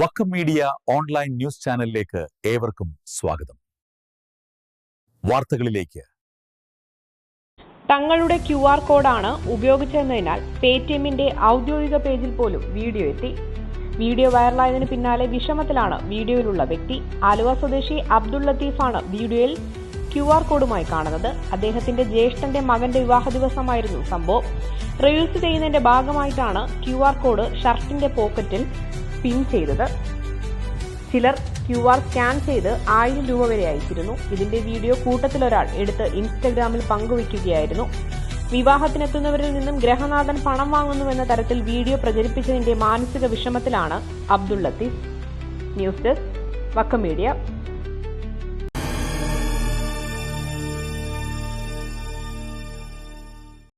Vakkom media online news ചാനലിലേക്ക് ഏവർക്കും സ്വാഗതം. വാർത്തകളിലേക്ക്. തങ്ങളുടെ ക്യു ആർ കോഡാണ് ഉപയോഗിച്ചതെന്നതിനാൽ പേടിഎമ്മിന്റെ ഔദ്യോഗിക പേജിൽ പോലും വീഡിയോ എത്തി. വീഡിയോ വൈറലായതിനു പിന്നാലെ വിഷമത്തിലാണ് വീഡിയോയിലുള്ള വ്യക്തി. ആലുവ സ്വദേശി അബ്ദുൾ ലത്തീഫാണ് വീഡിയോയിൽ ക്യു ആർ കോഡുമായി കാണുന്നത്. അദ്ദേഹത്തിന്റെ ജ്യേഷ്ഠന്റെ മകന്റെ വിവാഹ ദിവസമായിരുന്നു സംഭവം. റീൽസ് ചെയ്യുന്നതിന്റെ ഭാഗമായിട്ടാണ് ക്യു ആർ കോഡ് ഷർട്ടിന്റെ പോക്കറ്റിൽ പിൻ ചെയ്തത്. ചിലർ ക്യു ആർ സ്കാൻ ചെയ്ത് ആയിരം രൂപ വരെ അയച്ചിരുന്നു. ഇതിന്റെ വീഡിയോ കൂട്ടത്തിലൊരാൾ എടുത്ത് ഇൻസ്റ്റഗ്രാമിൽ പങ്കുവയ്ക്കുകയായിരുന്നു. വിവാഹത്തിനെത്തുന്നവരിൽ നിന്നും ഗ്രഹനാഥൻ പണം വാങ്ങുന്നുവെന്ന തരത്തിൽ വീഡിയോ പ്രചരിപ്പിച്ചതിന്റെ മാനസിക വിഷമത്തിലാണ് Abdul Latheef. News desk Vakkom media.